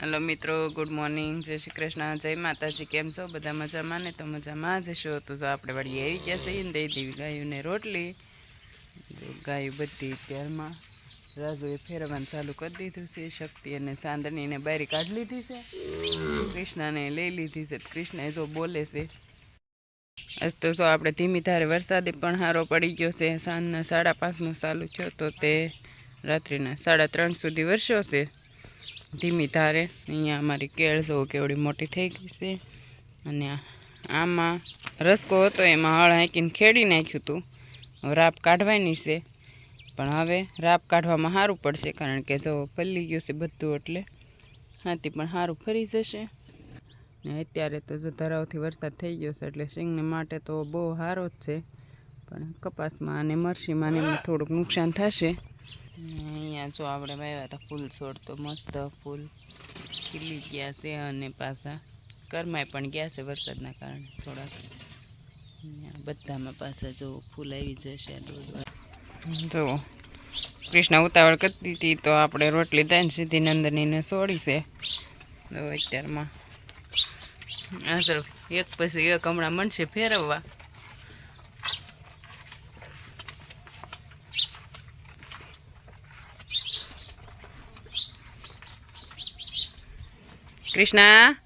Hello મિત્રો, good morning. જય શ્રી કૃષ્ણ. જય માતાજી. કેમ છો? બધા મજામાં ને તો મજામાં જ છો? તો જો આપણે વળી આવી ગયા છીએ ને દઈ દેવી ગાયોને રોટલી. ગાયું બધી ત્યારમાં રાજુએ ફેરવવાનું ચાલુ કરી દીધું છે. શક્તિ અને ચાંદનીને બારી કાઢી લીધી છે. કૃષ્ણને લઈ લીધી છે. કૃષ્ણ જો બોલે છે, આજ તો જો આપણે ધીમી ધારે વરસાદે પણ સારો પડી ગયો છે. સાંજના સાડા પાંચનો ચાલુ થયો તો તે રાત્રિના સાડા ત્રણ સુધી વરસ્યો છે. ધીમી ધારે. અહીંયા અમારી કેળ જો કેવડી મોટી થઈ ગઈ છે. અને આમાં રસકો હતો, એમાં હળ હાંકીને ખેડી નાખ્યું હતું રાપ કાઢવાની છે. પણ હવે રાપ કાઢવામાં સારું પડશે, કારણ કે જો ફલી ગયું છે બધું એટલે હાથી પણ સારું ફરી જશે. ને અત્યારે તો જો ધરાવથી વરસાદ થઈ ગયો છે, એટલે સિંગને માટે તો બહુ સારો જ છે. પણ કપાસમાં અને મરસીમાં ને થોડુંક નુકસાન થશે. અહીંયા જો આપણે વાવ્યા હતા ફૂલ છોડ તો મસ્ત ફૂલ ખીલી ગયા છે અને પાછા કરમાય પણ ગયા છે વરસાદના કારણે થોડાક. બધામાં પાછા જો ફૂલ આવી જશે જો કૃષ્ણ ઉતાવળ કરતી હતી તો આપણે રોટલી દઈને સીધી નંદનીને છોડી છે. અત્યારમાં આ સર એક પછી એક હમણાં મનશે ફેરવવા. કૃષ્ણા?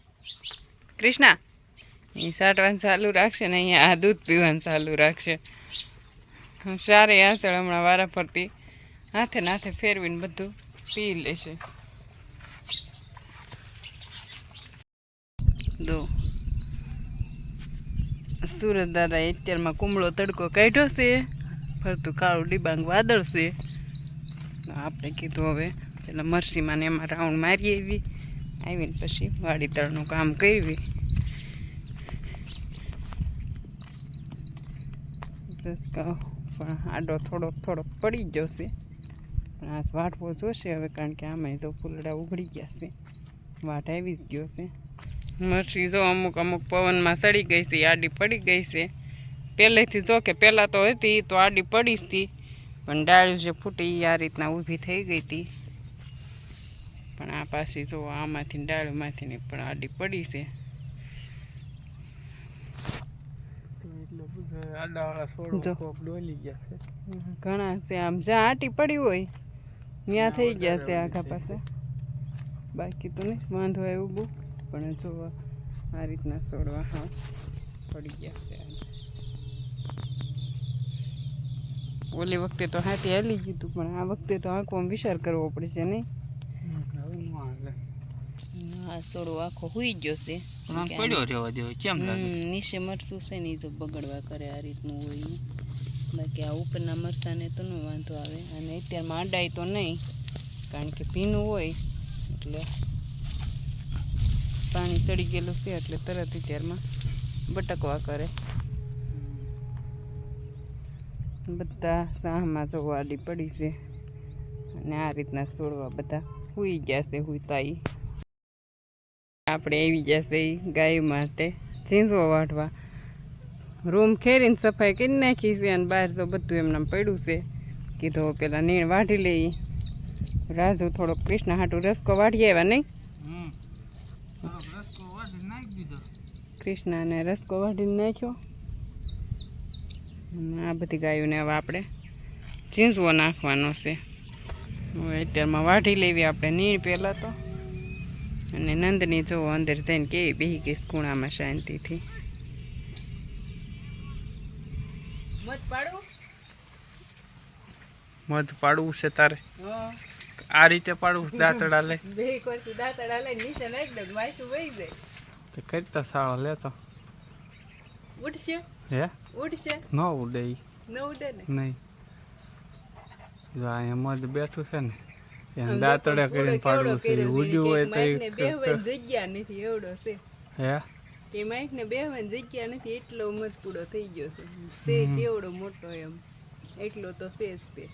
કૃષ્ણા? એ સાટવાનું ચાલુ રાખશે ને અહીંયા આ દૂધ પીવાનું ચાલુ રાખશે. સારી આસળ હમણાં વારા ફરતી. હાથે નાથે ફેરવીને બધું પી લેશે. દો. સુરત દાદા અત્યારમાં કુમળો તડકો કાઢ્યો છે. ફરતું કાળું ડિબાંગ વાદળ છે આપણે કીધું હવે, પેલા મરસીમાં ને એમાં રાઉન્ડ મારી આવી. આવીને પછી વાડી તળનું કામ કરવી પણ આડો થોડોક થોડોક પડી ગયો છે. પણ આ વાટવો જોશે હવે, કારણ કે આમાં તો ફૂલડા ઉઘડી ગયા છે. વાટ આવી જ ગયો છે. મરસી જો અમુક અમુક પવનમાં સડી ગઈ છે, આડી પડી ગઈ છે. પહેલેથી જો કે પહેલાં તો હતી, તો આડી પડી હતી. પણ ડાળ જે ફૂટી આ રીતના ઊભી થઈ ગઈ હતી. પણ આ પાછી જો આમાંથી ડાળમાંથી ને પણ આડી પડી છે. ઘણા છે આમ જ્યાં આટી પડી હોય ત્યાં થઈ ગયા છે આખા પાસે. બાકી તો નહીં વાંધો એવું બહુ. પણ જો આ રીતના છોડવા હા પડી ગયા છે ઓલી વખતે તો હાથી હાલી ગયું હતું પણ આ વખતે તો આંખો વિચાર કરવો પડશે નહીં. આ છોડવો આખો હુઈ ગયો છે. પડ્યો રહેવા દેવો કેમ લાગે? નીચે મરચું છે ને તો બગડવા કરે આ રીતનું હોય. બાકી આ ઉપરના મરસાને તો ન વાંધો આવે. અને અત્યારમાં માંડાય તો નહીં કારણ કે ભીનું હોય એટલે પાણી ચડી ગયેલું છે એટલે તરત અત્યારમાં બટકવા કરે. બધા સાહમાં જોવાડી પડી છે. અને આ રીતના છોડવા બધા હુઈ ગયા છે ઈ. આપણે આવી જશે ગાય માટે. ઝીંઝવો વાઢવા. રૂમ ખેરીને સફાઈ કરી નાખી છે અને બહાર તો બધું એમને પડ્યું છે. કીધું પેલા નીણ વાઢી લઈ રાજુ થોડોક કૃષ્ણ હાટું રસકો વાઢી આવ્યા નહીં? કૃષ્ણને રસકો વાઢીને નાખ્યો. આ બધી ગાયોને હવે આપણે ઝીંઝવો નાખવાનો છે. હવે અત્યારમાં વાઢી લેવી આપણે નીણ પહેલાં તો. અને નંદની જો અંદર જઈને કેવી બેહી ગઈ ખૂણામાં શાંતિથી. મત મધ પાડવું છે તારે? આ રીતે પાડવું દાંતડા લે બે કરતું દાંતડા લઈને નીચે નાખી દઉં માથું વહી જાય. તો કરતા સાળો લેતો ઉડશે? હે? ઉડશે? ન ઉડે ન ઉડે ને? નહીં. જો અહીંયા મધ બેઠું છે ને એને દાંતડા કરીને પાડવું છે ઉડ્યું હોય તો બેહવાની જગ્યા નથી એવડો છે. હે? કે માઇકને બેહવાની જગ્યા નથી એટલો પૂરો થઈ ગયો છે. તે કેવડો મોટો એમ. એટલો તો છે જ તે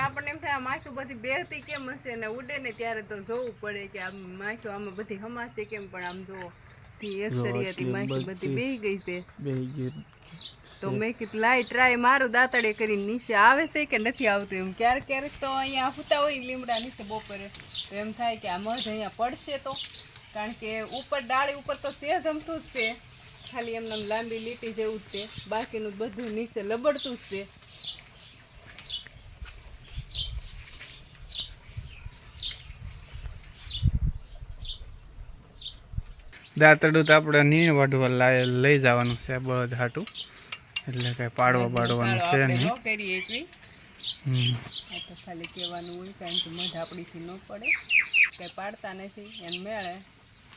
આપણને એમ થાય આ માખી બધી બેહતી કેમ હશે ને ઉડે ને ત્યારે તો જોવું પડે કે આમ માછું આમાં બધી હમાશે કેમ પણ આમ જોવો. એક સળિયાથી આટલી બધી. બેહી ગઈ છે. બે ગયું તો મેં કેટલાય ટ્રાય મારું દાંતડે કરીને નીચે આવે છે કે નથી આવતું? એમ ક્યારેક ક્યારેક તો અહીંયા હુતા હોય, લીમડા નીચે બપોરે. તો એમ થાય કે આ મધ અહીંયા પડશે તો. કારણ કે ઉપર, ડાળી ઉપર તો સેજ જમતું જ છે. ખાલી એમને લાંબી લીટી જેવું જ છે. બાકીનું બધું નીચે લબડતું જ છે. દાંતડું તો આપણે નીણ વાઢવા લઈ જવાનું છે બધ હાટું. એટલે કઈ પાડવા પાડવાનું છે નહીં. ખાલી કહેવાનું હોય કારણ કે મધ આપણીથી ન પડે. કંઈ પાડતા નથી એને મેળે.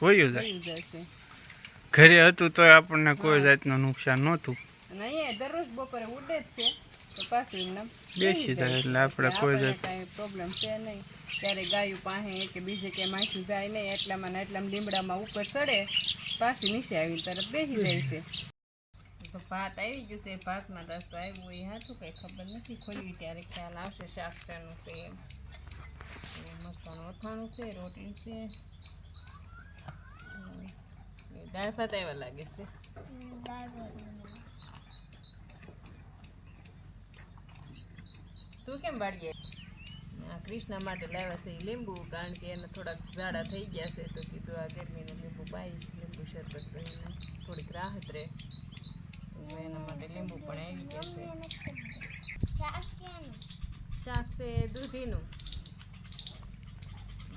હોયું જાય. ઘરે હતું તો આપણને કોઈ જાતનું નુકસાન નહોતું. અહીંયા દરરોજ બપોરે ઉડે જ છે. તો પાછું એમને બેસી જાય એટલે આપણે કોઈ કાંઈ પ્રોબ્લેમ છે નહીં. ત્યારે ગાયું પાસે કે બીજે કે માખી જાય નહીં એટલામાં ને એટલામાં લીમડામાં ઉપર ચડે પાછી નીચે આવી તરત બેસી જાય છે. તો ભાત આવી ગયું છે ભાતમાં રસ આવ્યું હોય હાથું કંઈ ખબર નથી ખોલી ત્યારે ખ્યાલ આવશે શાક શાનું છે એમ. એ મરચાંનું અથાણું છે રોટલી છે. દાળ ભાત આવ્યા લાગે છે. તું કેમ વાળીએ કૃષ્ણ માટે લાવ્યા છે લીંબુ કારણ કે એને થોડાક ઝાડા થઈ ગયા છે તો કીધું આ ગરમીને લીંબુ પાઈ લીંબુ શરબત કરીને થોડીક રાહત રહે. તો એના માટે લીંબુ પણ આવી ગયા છે. શાક છે દૂધીનું.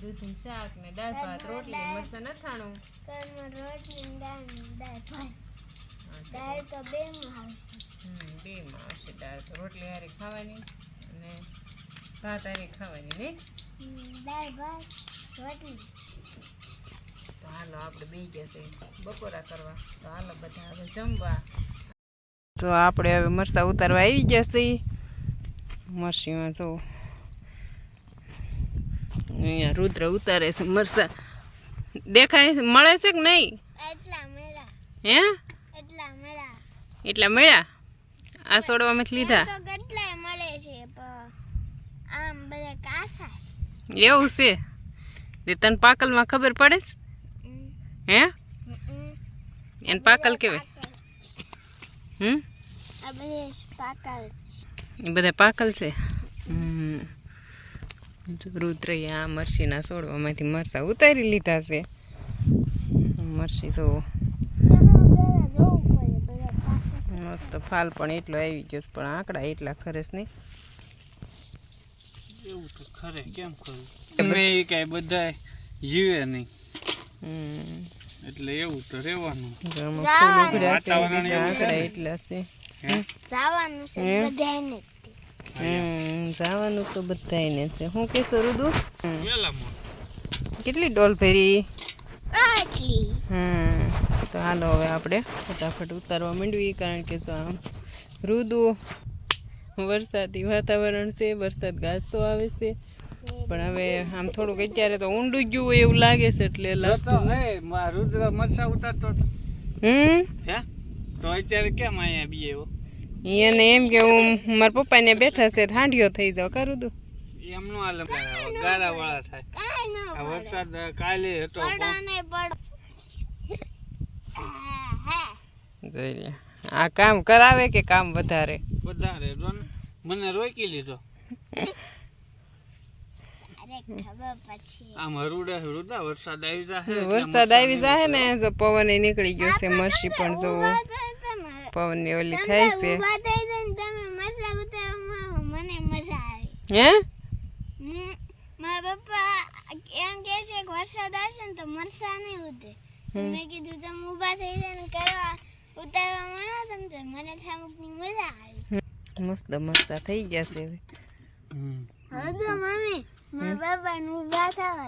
દૂધીનું શાક ને દાળ ભાત રોટલી મસ્ત નથાણું હમ બેમાં આવશે દાળ. તો રોટલી હારી ખાવાની. અને ભાત આની ખાવાની ને? તો હાલો આપણે બે ગયા છે બપોરા કરવા. તો હાલો બધા હવે જમવા. તો આપણે હવે મરસા ઉતારવા આવી ગયા છે. મરસીમાં જો અહીંયા રુદ્ર ઉતારે છે મરસા. દેખાય મળે છે કે નહીં? હે? એટલા મળ્યા. આ સોડવામાંથી લીધા. એવું છે? તે તને પાકલમાં ખબર પડે હે? એને પાકલ કહેવાય. હમ? એ બધા પાકલ છે? જો આ મરસીના છોડવામાંથી મરસા ઉતારી લીધા છે. મરસી તો મસ્ત ફાલ પણ એટલો આવી ગયો પણ આંકડા એટલા ખરેશ નહીં. એવું તો ખરે કેમ ખરું? અમે એ કાંઈ બધા જીવે નહીં. એટલે એવું તો રહેવાનું. એટલા છે. જવાનું છે બધાને જવાનું તો બધાયને છે. હું રુદુ. વેલા મોડ કેટલી ડોલ ભરી? હમ. તો હાલો હવે આપણે ફટાફટ ઉતારવા માંડવી કારણ કે ઋતુ વરસાદી વાતાવરણ છે વરસાદ ગાજતો આવે છે. પણ હવે આમ થોડુંક અત્યારે તો ઊંડું ગયું હોય એવું લાગે છે એટલે તો લાગતું એ રુદ્ર મરસા ઉતારતો હમ? હે? તો અત્યારે કેમ અહીંયા બી આવ્યો? એને એમ કે હું મારા પપ્પાને બેઠા છે હાંડિયો થઈ જાવ. કરું તું એમનું હાલ ગારા વાળા થાય. ન વરસાદ કાલે હતો જઈ પડો. ને પડો હા, હા. જોઈ લે આ કામ કરાવે કે કામ વધારે? વધારે જો મને રોકી લીધો. અરે ખબર પછી. આમ હરુડા હરુડા વરસાદ આવી જાય વરસાદ આવી જાય ને જો પવન નીકળી ગયો છે મરસી પણ જો. પવનની ઓલી થાય છે. ઊભા થઈ જાય ને તમે મજા ઉતારવામાં મને મજા આવે. હે? હમ, મારા પપ્પા એમ કે છે કે વરસાદ આવશે ને તો મરસા નહીં ઉતરે. મેં કીધું તમે ઊભા થઈ જાય ને કરવા ઉતારવા તો મને થામુકની મજા આવે મસ્ત મસ્ત થઈ ગયા છે હવે હમ. હવે તો મમ્મી મારા પપ્પા ઊભા થવા